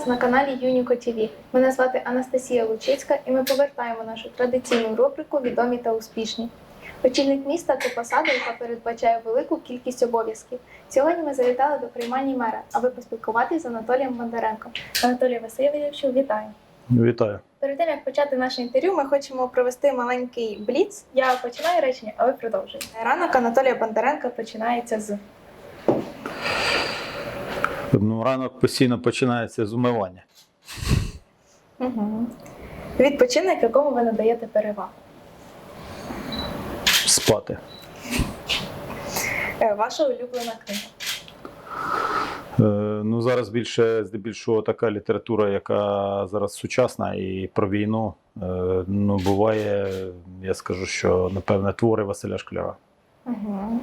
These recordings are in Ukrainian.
вас на каналі Юніко ТВ. Мене звати Анастасія Лучицька, і ми повертаємо нашу традиційну рубрику Відомі та успішні. Очільник міста це посада, яка передбачає велику кількість обов'язків. Сьогодні ми завітали до приймальні мера, аби поспілкуватися з Анатолієм Бондаренком. Анатолій Васильовичу, вітаю! Вітаю. Перед тим як почати наше інтерв'ю, ми хочемо провести маленький бліц. Я починаю речення, а ви продовжуєте. Ранок Анатолія Бондаренка починається з Ну, ранок постійно починається з умивання. угу. відпочинок, якому ви надаєте перевагу. Спати. Е, Ваша улюблена книга. Е, ну, зараз більше здебільшого така література, яка зараз сучасна і про війну. Е, ну, буває, я скажу, що напевне твори Василя Шкляра. Угу.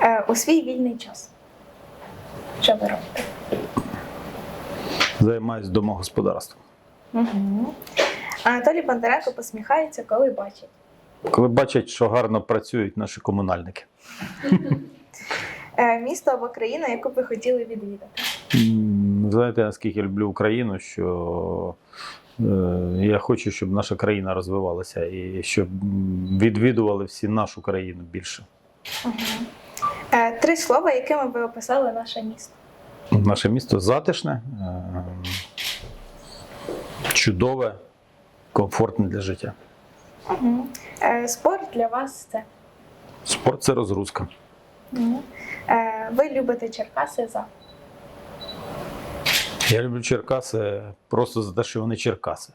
Е, у свій вільний час. Що ви робите? Займаюсь домогосподарством. Угу. Анатолій Бондаренко посміхається, коли бачить. Коли бачать, що гарно працюють наші комунальники. Е, місто або країна, яку ви хотіли відвідати. Знаєте, наскільки я люблю Україну, що е, я хочу, щоб наша країна розвивалася і щоб відвідували всі нашу країну більше. Угу. Е, три слова, якими ви описали наше місто. Наше місто затишне, е, чудове, комфортне для життя. Угу. Е, спорт для вас це. Спорт це розгрузка. Угу. Ви любите Черкаси за. Я люблю Черкаси просто за те, що вони Черкаси.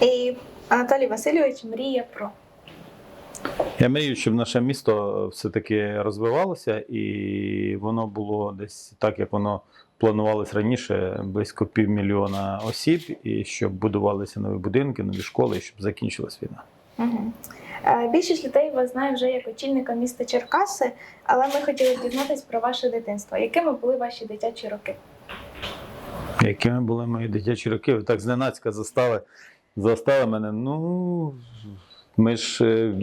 І Анатолій Васильович мріє про. Я мрію, щоб наше місто все-таки розвивалося, і воно було десь так, як воно планувалось раніше, близько півмільйона осіб, і щоб будувалися нові будинки, нові школи, і щоб закінчилась війна. Угу. Е, більшість людей вас знає вже як очільника міста Черкаси, але ми хотіли дізнатися про ваше дитинство. Якими були ваші дитячі роки? Якими були мої дитячі роки? Ви так зненацька застали, застали мене. Ну, ми ж е,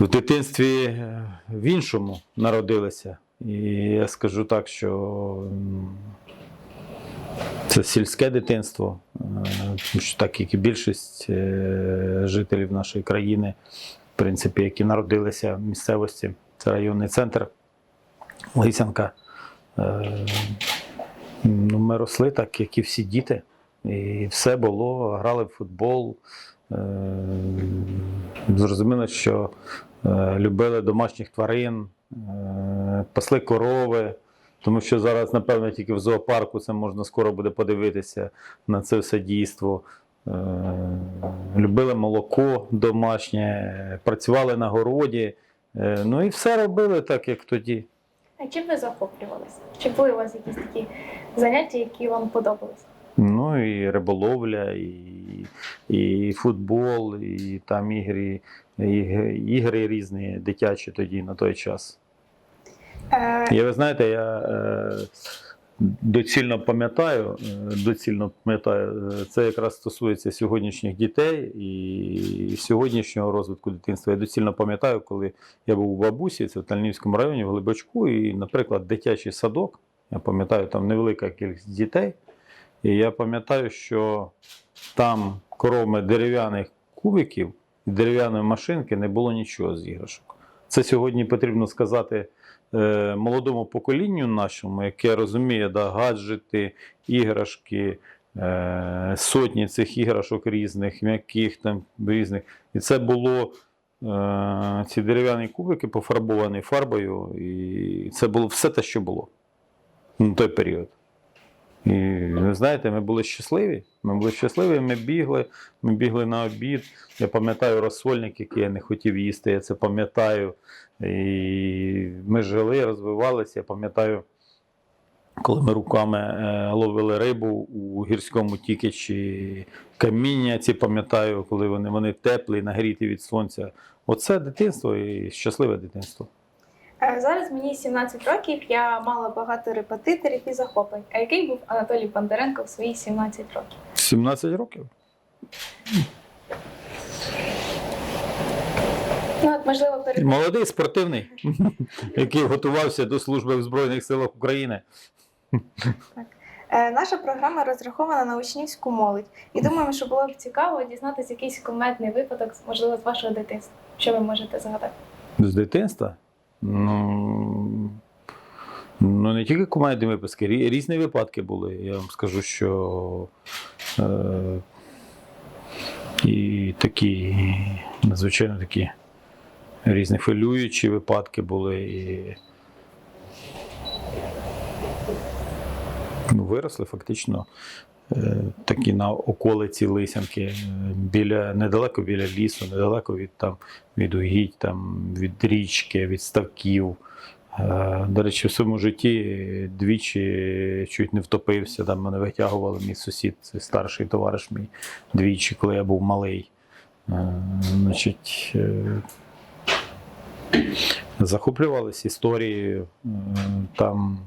в дитинстві е, в іншому народилися. І я скажу так, що це сільське дитинство, е, тому що так як і більшість жителів нашої країни, в принципі, які народилися в місцевості, це районний центр Лисянка. Ну, ми росли так, як і всі діти. І все було, грали в футбол. Е, Зрозуміло, що е, любили домашніх тварин, е, пасли корови, тому що зараз, напевно, тільки в зоопарку це можна скоро буде подивитися на це все дійство. Любили молоко домашнє, працювали на городі. Ну і все робили так, як тоді. А чим ви захоплювалися? Чи були у вас якісь такі заняття, які вам подобалися? Ну і риболовля, і, і футбол, і там ігри, ігри, ігри різні дитячі тоді на той час. Е, Я ви знаєте, я е, доцільно пам'ятаю, е, доцільно пам'ятаю, е, це якраз стосується сьогоднішніх дітей і сьогоднішнього розвитку дитинства. Я доцільно пам'ятаю, коли я був у бабусі, це в Тальнівському районі, в Глибочку, і, наприклад, дитячий садок. Я пам'ятаю, там невелика кількість дітей. І я пам'ятаю, що там кроме дерев'яних кубиків і дерев'яної машинки не було нічого з іграшок. Це сьогодні потрібно сказати е, молодому поколінню нашому, яке розуміє да, гаджети, іграшки, е, сотні цих іграшок різних, м'яких там різних. І це було е, ці дерев'яні кубики пофарбовані фарбою, і це було все те, що було на той період. І ви знаєте, ми були щасливі. Ми були щасливі, ми бігли, ми бігли на обід. Я пам'ятаю розсольник, який я не хотів їсти, я це пам'ятаю. І ми жили, розвивалися. Я пам'ятаю, коли ми руками е, ловили рибу у гірському тікачі, каміння ці пам'ятаю, коли вони, вони теплі, нагріті від сонця. Оце дитинство і щасливе дитинство. Е, зараз мені 17 років, я мала багато репетиторів і захоплень. А який був Анатолій Бондаренко в свої 17 років? 17 років. Ну, от, можливо, перед Молодий спортивний, який готувався до служби в Збройних силах України. Е, Наша програма розрахована на учнівську молодь. І думаємо, що було б цікаво дізнатися якийсь кумедний випадок, можливо, з вашого дитинства. Що ви можете згадати? З дитинства? Ну, ну не тільки комедні випуски, рі- різні випадки були. Я вам скажу, що е, і такі, надзвичайно такі різні хвилюючі випадки були. І, ну, виросли фактично такі на околиці Лисянки, е, біля, недалеко біля лісу, недалеко від, там, від угідь, там, від річки, від ставків. Е, До речі, в своєму житті двічі чуть не втопився. Там мене витягували мій сусід, старший товариш мій двічі, коли я був малий. Е, Значить, е, захоплювалися історією. Е, Там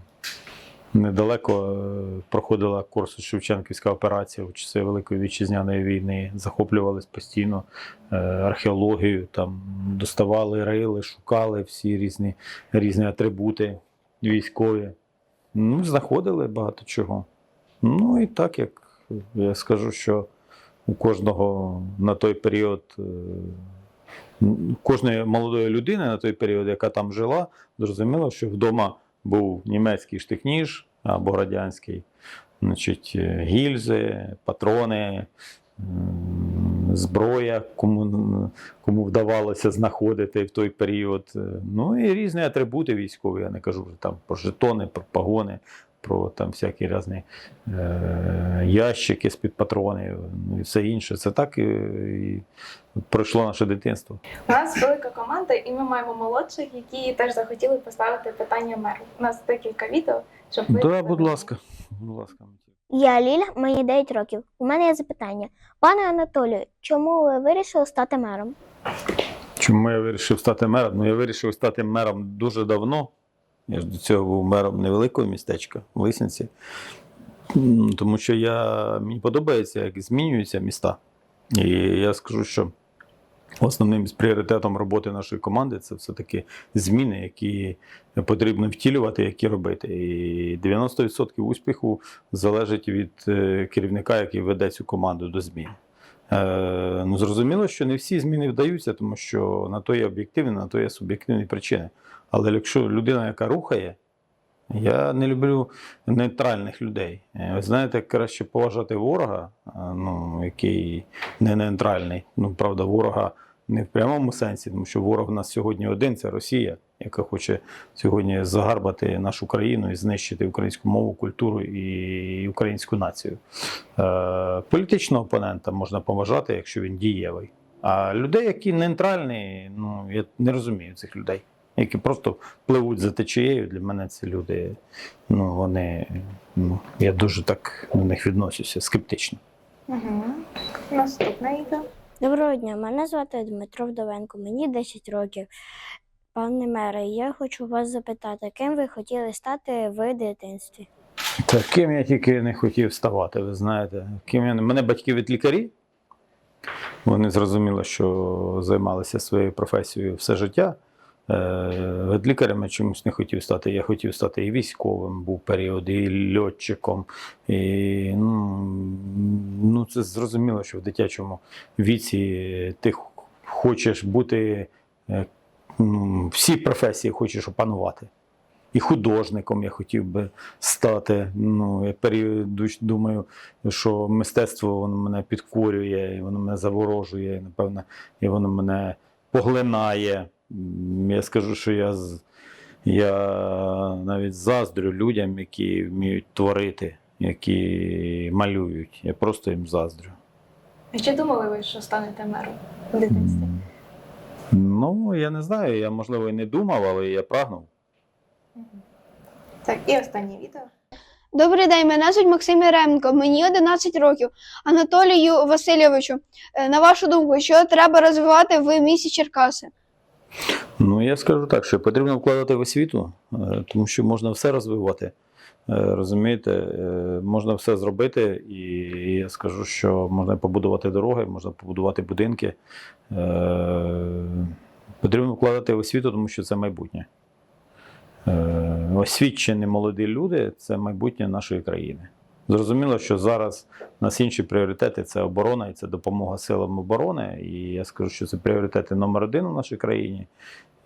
недалеко е, проходила курсу Шевченківська операція у часи Великої вітчизняної війни. Захоплювались постійно е, археологією, там доставали рили, шукали всі різні, різні атрибути військові. Ну, знаходили багато чого. Ну і так як я скажу, що у кожного на той період, е, кожної молодої людини на той період, яка там жила, зрозуміло, що вдома був німецький штикніж або радянський, значить, е, гільзи, патрони, зброя, кому, кому вдавалося знаходити в той період. Е, Ну і різні атрибути військові. Я не кажу вже там про жетони, про погони, про там всякі різні е, ящики з-під патронів, ну і все інше. Це так і, і пройшло наше дитинство. У нас велика команда, і ми маємо молодших, які теж захотіли поставити питання меру. У нас декілька відео, щоб ви Так, будь ласка. Будь ласка. Я Ліля, мені 9 років. У мене є запитання. Пане Анатолію, чому ви вирішили стати мером? Чому я вирішив стати мером? Ну, я вирішив стати мером дуже давно. Я ж до цього був мером невеликого містечка в Лисянці. Тому що я, мені подобається, як змінюються міста. І я скажу, що основним пріоритетом роботи нашої команди це все-таки зміни, які потрібно втілювати, які робити. І 90% успіху залежить від е, керівника, який веде цю команду до змін. Е, ну, зрозуміло, що не всі зміни вдаються, тому що на то є об'єктивні, на то є суб'єктивні причини. Але якщо людина, яка рухає, я не люблю нейтральних людей. Е, Ви знаєте, краще поважати ворога, е, ну, який не нейтральний. Ну, правда, ворога не в прямому сенсі, тому що ворог у нас сьогодні один це Росія, яка хоче сьогодні загарбати нашу країну і знищити українську мову, культуру і українську націю. Е, політичного опонента можна поважати, якщо він дієвий. А людей, які нейтральні, ну я не розумію цих людей, які просто пливуть за течією. Для мене це люди. Ну вони ну, я дуже так до них відносюся скептично. Угу. Наступне відео. Доброго дня, мене звати Дмитро Вдовенко, мені 10 років. Пане мере, я хочу вас запитати, ким ви хотіли стати в дитинстві? Таким я тільки не хотів ставати, ви знаєте. Ким я... не- Мене батьки від лікарі. Вони зрозуміли, що займалися своєю професією все життя. Е, лікарем я чомусь не хотів стати. Я хотів стати і військовим, був період, і льотчиком. І, ну, ну, це зрозуміло, що в дитячому віці ти хочеш бути е, ну, всі професії хочеш опанувати. І художником я хотів би стати. Ну, я період думаю, що мистецтво воно мене підкорює, і воно мене заворожує, і, напевно, і воно мене поглинає. Я скажу, що я, з- я навіть заздрю людям, які вміють творити, які малюють. Я просто їм заздрю. А чи думали ви, що станете мером у дитинстві? Ну, я не знаю, я, можливо, і не думав, але я прагнув. Так, і останнє відео. Добрий день, мене звуть Максим Яременко, мені 11 років. Анатолію Васильовичу, е, на вашу думку, що треба розвивати в місті Черкаси? Ну, я скажу так, що потрібно вкладати в освіту, е, тому що можна все розвивати. Е, Розумієте, е, можна все зробити, і я скажу, що можна побудувати дороги, можна побудувати будинки. Потрібно вкладати в освіту, тому що це майбутнє. освічені молоді люди це майбутнє нашої країни. Зрозуміло, що зараз у нас інші пріоритети це оборона і це допомога силам оборони. І я скажу, що це пріоритети номер один у нашій країні.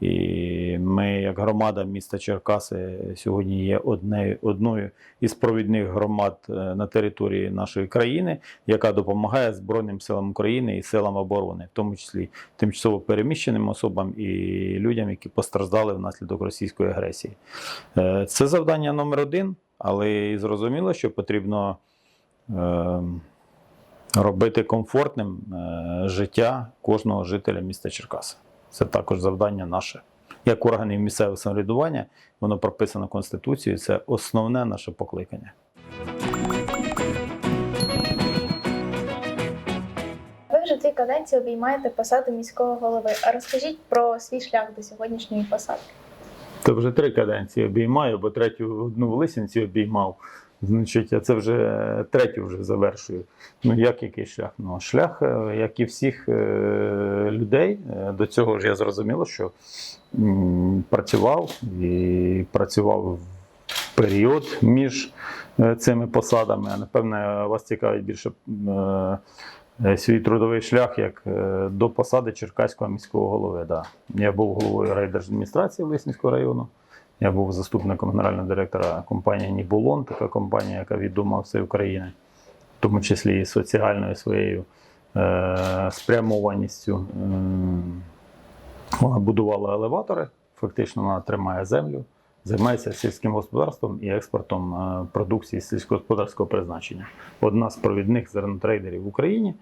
І ми, як громада міста Черкаси, сьогодні є одне, одною із провідних громад е, на території нашої країни, яка допомагає Збройним силам України і силам оборони, в тому числі тимчасово переміщеним особам і людям, які постраждали внаслідок російської агресії. Е, Це завдання номер один, але і зрозуміло, що потрібно е, робити комфортним е, життя кожного жителя міста Черкаси. Це також завдання наше. Як органів місцевого самоврядування, воно прописано Конституцією, це основне наше покликання. Ви вже дві каденції обіймаєте посаду міського голови. А розкажіть про свій шлях до сьогоднішньої посади. Це вже три каденції обіймаю, бо третю одну в Лисинці обіймав. Значить, я це вже третю вже завершую. Ну як який шлях? Ну, шлях, е, як і всіх е, людей, е, до цього ж я зрозуміло, що працював і працював в період між цими посадами. А напевне, вас цікавить більше свій трудовий шлях як до посади Черкаського міського голови. Да. Я був головою райдержадміністрації Лисинського району. Я був заступником генерального директора компанії Нібулон, така компанія, яка відома всій Україні, в тому числі і соціальною своєю е, спрямованістю. М, Вона будувала елеватори, фактично вона тримає землю, займається сільським господарством і експортом е, продукції сільськогосподарського призначення. Одна з провідних зернотрейдерів в Україні.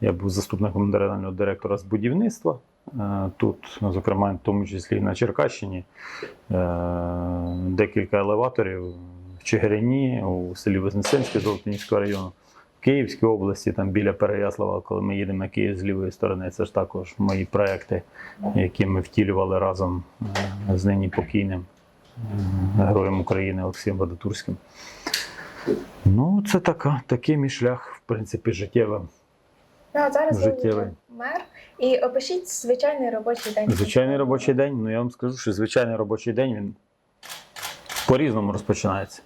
Я був заступником генерального директора з будівництва. Е, Тут, зокрема, в тому числі на Черкащині, е, декілька елеваторів в Чигирині, у селі Вознесенське Золотинівського району, в Київській області, там біля Переяслава, коли ми їдемо на Київ з лівої сторони, це ж також мої проекти, які ми втілювали разом е, з нині покійним героєм України Олексієм Вадатурським. Ну, це така, такий мій шлях, в принципі, життєвий. Ну а зараз Життєвий. Мер. І опишіть звичайний робочий день. Звичайний робочий день, ну я вам скажу, що звичайний робочий день він по-різному розпочинається.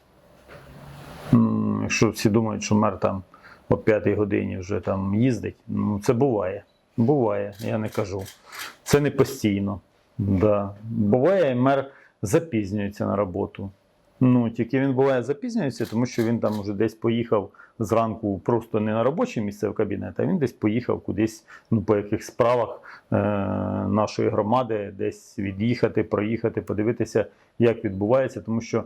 Якщо всі думають, що мер там о 5 годині вже там їздить, ну це буває. Буває, я не кажу. Це не постійно. Да. Буває, мер запізнюється на роботу. Ну, тільки він буває запізнюється, тому що він там уже десь поїхав зранку просто не на робоче місце в кабінет, а він десь поїхав кудись ну, по яких справах е, нашої громади, десь від'їхати, проїхати, подивитися, як відбувається, тому що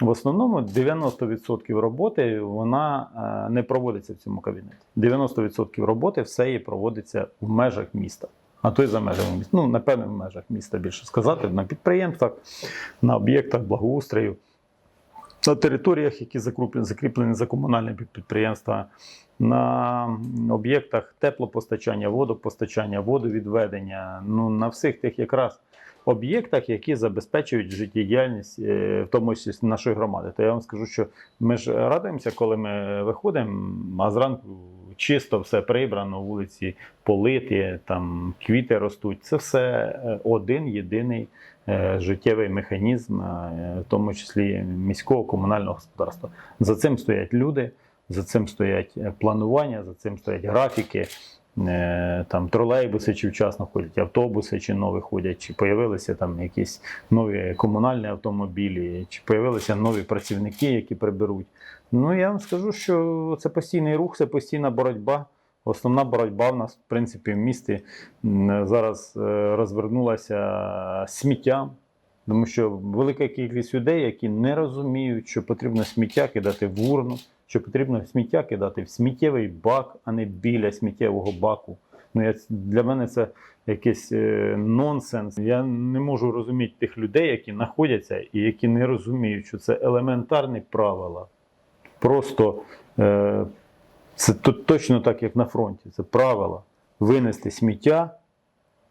в основному 90% роботи вона е, не проводиться в цьому кабінеті. 90% роботи все її проводиться в межах міста. А то й за межами міста. Ну, напевне, в межах міста більше сказати, на підприємствах, на об'єктах благоустрою, на територіях, які закріплені, за комунальне підприємства, на об'єктах теплопостачання, водопостачання, водовідведення, ну, на всіх тих якраз об'єктах, які забезпечують життєдіяльність, е, в тому числі нашої громади. То я вам скажу, що ми ж радуємося, коли ми виходимо, а зранку чисто все прибрано, вулиці политі, там квіти ростуть. Це все е, один єдиний життєвий механізм, е, в тому числі міського комунального господарства. За цим стоять люди, за цим стоять е, планування, за цим стоять графіки. Е, Там тролейбуси чи вчасно ходять, автобуси чи нові ходять, чи появилися там якісь нові комунальні автомобілі, чи появилися нові працівники, які приберуть. Ну я вам скажу, що це постійний рух, це постійна боротьба. Основна боротьба в нас, в принципі, в місті зараз е, розвернулася сміттям, тому що велика кількість людей, які не розуміють, що потрібно сміття кидати в урну, що потрібно сміття кидати в сміттєвий бак, а не біля сміттєвого баку. Ну, я, для мене це якийсь е, нонсенс. Я не можу розуміти тих людей, які знаходяться і які не розуміють, що це елементарні правила. Просто е, це то- точно так, як на фронті. Це правила винести сміття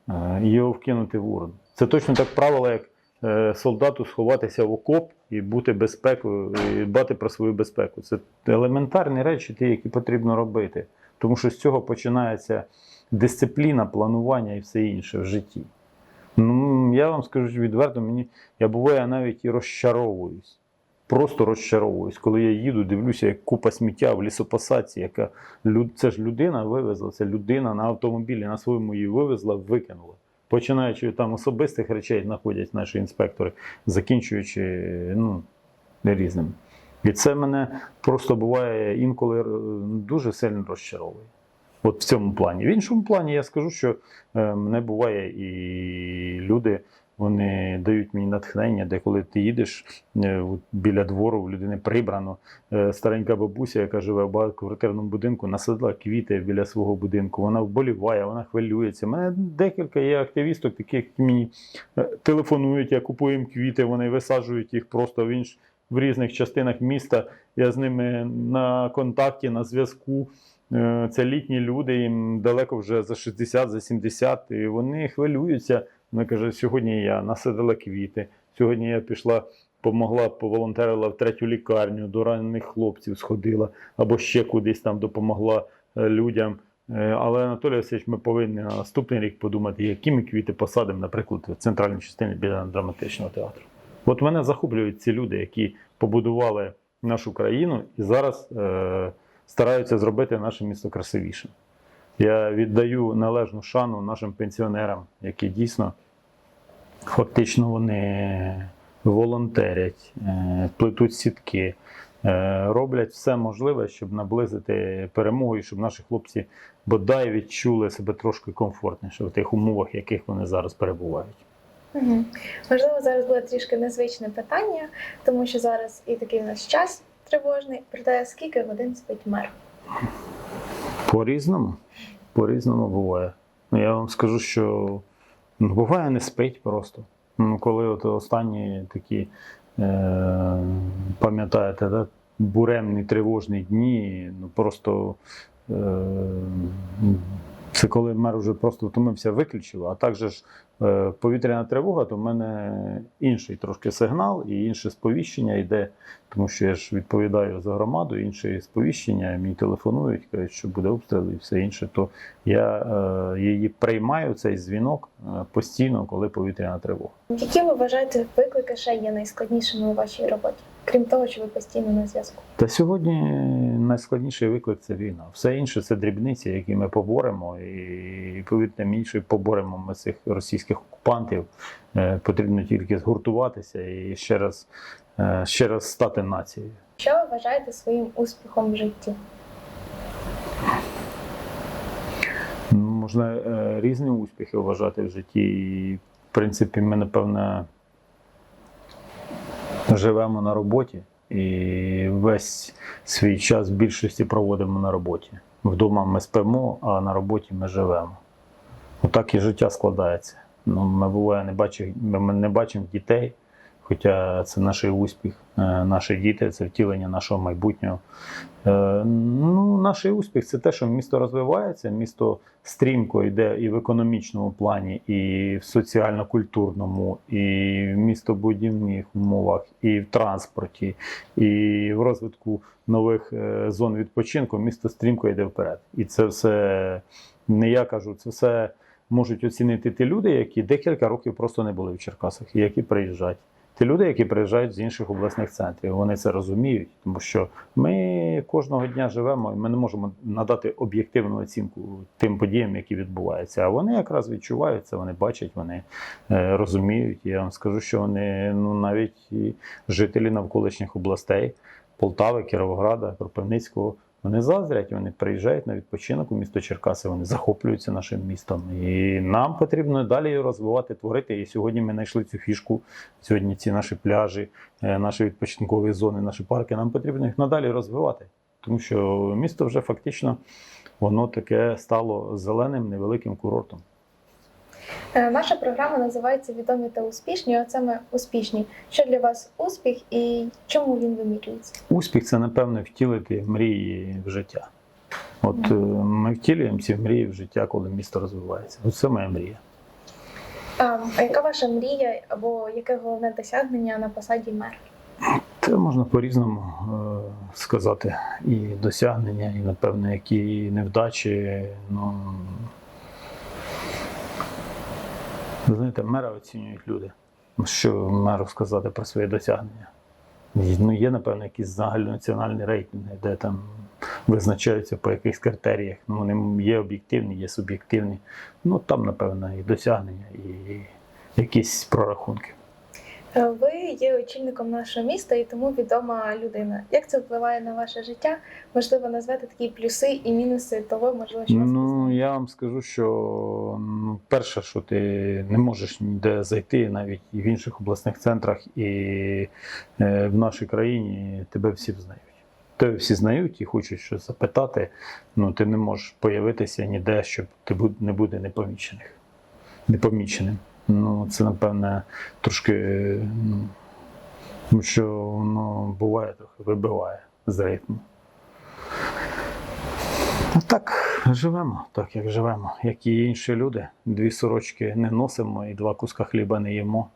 е, і його вкинути в урну. Це точно так правило, як е, солдату сховатися в окоп і бути безпекою, і дбати про свою безпеку. Це елементарні речі, ті, які потрібно робити. Тому що з цього починається дисципліна, планування і все інше в житті. Ну, я вам скажу відверто, мені я буває навіть і розчаровуюсь. Просто розчаровуюсь, коли я їду, дивлюся, як купа сміття в лісопосадці, яка це ж людина вивезла, це людина на автомобілі на своєму її вивезла, викинула. Починаючи там особистих речей знаходять наші інспектори, закінчуючи ну, різними. І це мене просто буває інколи е, дуже сильно розчаровує. От в цьому плані. В іншому плані я скажу, що е, мене буває і люди. Вони дають мені натхнення, де коли ти їдеш е, біля двору, в людини прибрано. Е, Старенька бабуся, яка живе в багатоквартирному будинку, насадила квіти біля свого будинку. Вона вболіває, вона хвилюється. У мене декілька є активісток, таких мені е, телефонують, я купую їм квіти, вони висаджують їх просто в інш в різних частинах міста. Я з ними на контакті, на зв'язку. Це літні люди, їм далеко вже за 60, за 70, і вони хвилюються. Вона каже: сьогодні я насадила квіти, сьогодні я пішла, помогла, поволонтерила в третю лікарню, до ранених хлопців сходила, або ще кудись там допомогла е, людям. Е, Але Анатолій Васильович, ми повинні на наступний рік подумати, які ми квіти посадимо, наприклад, в центральній частині біля драматичного театру. От мене захоплюють ці люди, які побудували нашу країну і зараз е, стараються зробити наше місто красивішим. Я віддаю належну шану нашим пенсіонерам, які дійсно фактично вони волонтерять, е, плетуть сітки, е, роблять все можливе, щоб наблизити перемогу і щоб наші хлопці бодай відчули себе трошки комфортніше в тих умовах, в яких вони зараз перебувають. Угу. Можливо, зараз буде трішки незвичне питання, тому що зараз і такий у нас час тривожний. Проте скільки годин спить мер? По-різному. По-різному буває. Ну, я вам скажу, що ну, буває не спить просто. Ну, коли от останні такі, е, пам'ятаєте, да, буремні тривожні дні, ну просто е, це коли мер вже просто втомився, виключив. А також ж е, повітряна тривога, то в мене інший трошки сигнал і інше сповіщення йде, тому що я ж відповідаю за громаду, інше сповіщення, мені телефонують, кажуть, що буде обстріл і все інше. То я е, її приймаю, цей дзвінок е, постійно, коли повітряна тривога. Які ви вважаєте виклики ще є найскладнішими у вашій роботі, крім того, що ви постійно на зв'язку? Та сьогодні найскладніший виклик це війна. Все інше це дрібниці, які ми поборемо, і повірте мені, що поборемо ми цих російських окупантів. Е, Потрібно тільки згуртуватися і ще раз, е, ще раз стати нацією. Що ви вважаєте своїм успіхом в житті? Ну, Можна е, різні успіхи вважати в житті. І, в принципі, ми, напевно, живемо на роботі і весь свій час в більшості проводимо на роботі. Вдома ми спимо, а на роботі ми живемо. Отак і життя складається. Ну, ми буває не бачимо, ми не бачимо дітей, хоча це наш успіх. Е, Наші діти це втілення нашого майбутнього. Е, Ну, наш успіх це те, що місто розвивається, місто стрімко йде і в економічному плані, і в соціально-культурному, і в містобудівних умовах, і в транспорті, і в розвитку нових е, зон відпочинку. Місто стрімко йде вперед. І це все не я кажу, це все можуть оцінити ті люди, які декілька років просто не були в Черкасах, і які приїжджають. Ті люди, які приїжджають з інших обласних центрів, вони це розуміють, тому що ми кожного дня живемо, і ми не можемо надати об'єктивну оцінку тим подіям, які відбуваються. А вони якраз відчувають це, вони бачать, вони е, розуміють. Я вам скажу, що вони ну навіть жителі навколишніх областей Полтави, Кіровограда, Кропивницького. Вони заздрять, вони приїжджають на відпочинок у місто Черкаси, вони захоплюються нашим містом. І нам потрібно далі його розвивати, творити. І сьогодні ми знайшли цю фішку. Сьогодні ці наші пляжі, е, наші відпочинкові зони, наші парки. Нам потрібно їх надалі розвивати. Тому що місто вже фактично воно таке стало зеленим невеликим курортом. Е, Наша програма називається Відомі та успішні. Оце ми успішні. Що для вас успіх і чому він вимірюється? Успіх це, напевно, втілити мрії в життя. От е, ми втілюємо ці мрії в життя, коли місто розвивається. Оце моя мрія. А, а яка ваша мрія або яке головне досягнення на посаді мера? Це можна по-різному е, сказати. І досягнення, і, напевно, які невдачі. Ну, Ви знаєте, мера оцінюють люди. Що меру сказати про своє досягнення? Ну, є, напевно, якісь загальнонаціональні рейтинги, де там визначаються по якихось критеріях. Ну, вони є об'єктивні, є суб'єктивні. Ну, там, напевно, і досягнення, і якісь прорахунки. Е, Ви є очільником нашого міста і тому відома людина. Як це впливає на ваше життя? Можливо, назвати такі плюси і мінуси того, можливо, що вас Ну, я вам скажу, що ну, перше, що ти не можеш ніде зайти, навіть і в інших обласних центрах, і е, в нашій країні тебе всі знають. Тебе всі знають і хочуть щось запитати. Ну, ти не можеш появитися ніде, щоб ти не буде непомічених. Непоміченим. Ну, це, напевне, трошки, ну, тому що воно буває трохи вибиває з ритму. А так, живемо, так як живемо, як і інші люди. Дві сорочки не носимо і два куска хліба не їмо.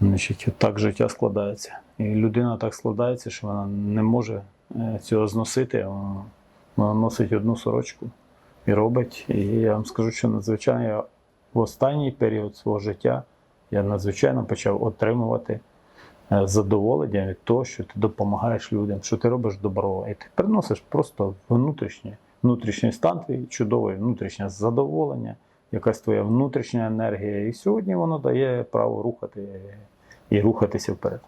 Значить, так життя складається. І людина так складається, що вона не може е, цього зносити. Вона, носить одну сорочку і робить. І я вам скажу, що надзвичайно в останній період свого життя я надзвичайно почав отримувати е, задоволення від того, що ти допомагаєш людям, що ти робиш добро, і ти приносиш просто внутрішнє, внутрішній стан твій чудовий, внутрішнє задоволення, якась твоя внутрішня енергія. І сьогодні воно дає право рухати і рухатися вперед.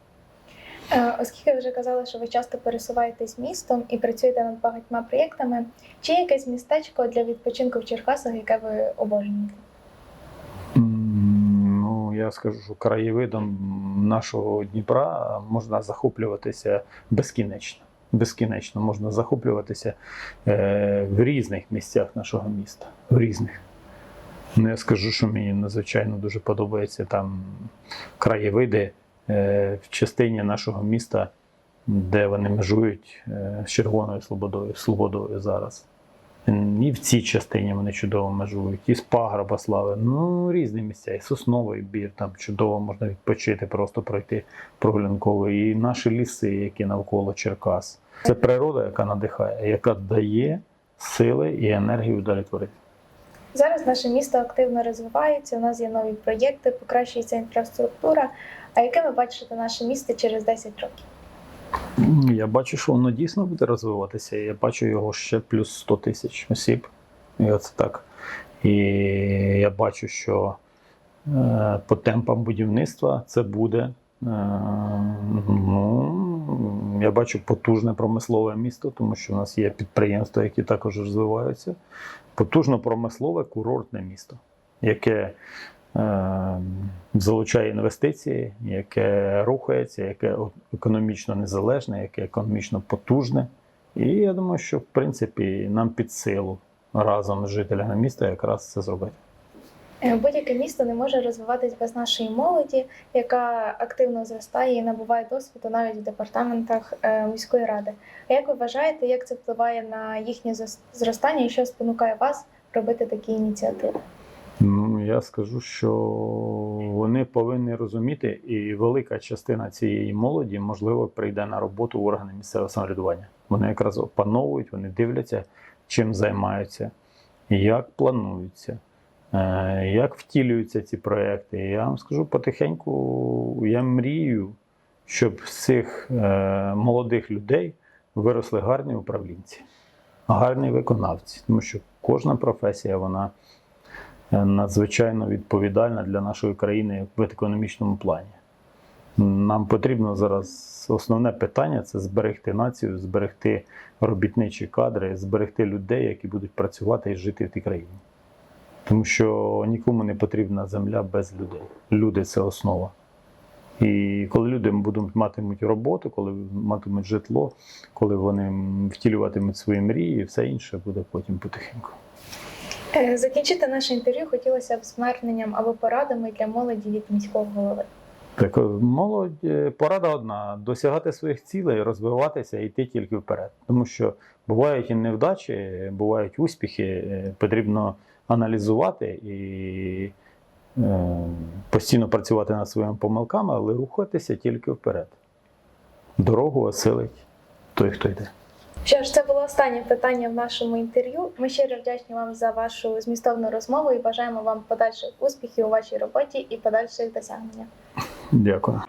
Е, Оскільки ви вже казали, що ви часто пересуваєтесь містом і працюєте над багатьма проєктами, чи є якесь містечко для відпочинку в Черкасах, яке ви обожнюєте? Я скажу, що краєвидом нашого Дніпра можна захоплюватися безкінечно. Безкінечно можна захоплюватися е, в різних місцях нашого міста. В різних. Ну, я скажу, що мені надзвичайно дуже подобаються там краєвиди е, в частині нашого міста, де вони межують е, з Червоною Слободою, Слободою зараз. І в цій частині вони чудово межують, і з паграба слави. Ну, різні місця, і сосновий бір, там чудово можна відпочити, просто пройти прогулянковий. І наші ліси, які навколо Черкас. Це природа, яка надихає, яка дає сили і енергію далі творити. Зараз наше місто активно розвивається, у нас є нові проєкти, покращується інфраструктура. А яке ви бачите наше місто через 10 років? Я бачу, що воно дійсно буде розвиватися. Я бачу його ще плюс 100 тисяч осіб. І оце так. І я бачу, що е, по темпам будівництва це буде. Е, ну, я бачу потужне промислове місто, тому що в нас є підприємства, які також розвиваються. Потужно промислове курортне місто, яке залучає інвестиції, яке рухається, яке економічно незалежне, яке економічно потужне. І я думаю, що в принципі нам під силу разом з жителями міста якраз це зробити. Е, Будь-яке місто не може розвиватись без нашої молоді, яка активно зростає і набуває досвіду навіть в департаментах е, міської ради. А як ви вважаєте, як це впливає на їхнє зростання і що спонукає вас робити такі ініціативи? Ну, я скажу, що вони повинні розуміти, і велика частина цієї молоді, можливо, прийде на роботу в органи місцевого самоврядування. Вони якраз опановують, вони дивляться, чим займаються, як плануються, е, як втілюються ці проекти. Я вам скажу потихеньку, я мрію, щоб з цих е, молодих людей виросли гарні управлінці, гарні виконавці, тому що кожна професія, вона надзвичайно відповідальна для нашої країни в економічному плані. Нам потрібно зараз основне питання це зберегти націю, зберегти робітничі кадри, зберегти людей, які будуть працювати і жити в тій країні. Тому що нікому не потрібна земля без людей. Люди це основа. І коли люди будуть матимуть роботу, коли матимуть житло, коли вони втілюватимуть свої мрії, все інше буде потім потихеньку. Е, Закінчити наше інтерв'ю хотілося б зверненням або порадами для молоді від міського голови. Так, молодь, е, порада одна: досягати своїх цілей, розвиватися і йти тільки вперед. Тому що бувають і невдачі, бувають успіхи, е, потрібно аналізувати і е, постійно працювати над своїми помилками, але рухатися тільки вперед. Дорогу осилить той, хто йде. Що ж, це було останнє питання в нашому інтерв'ю. Ми щиро вдячні вам за вашу змістовну розмову і бажаємо вам подальших успіхів у вашій роботі і подальших досягнення. Дякую.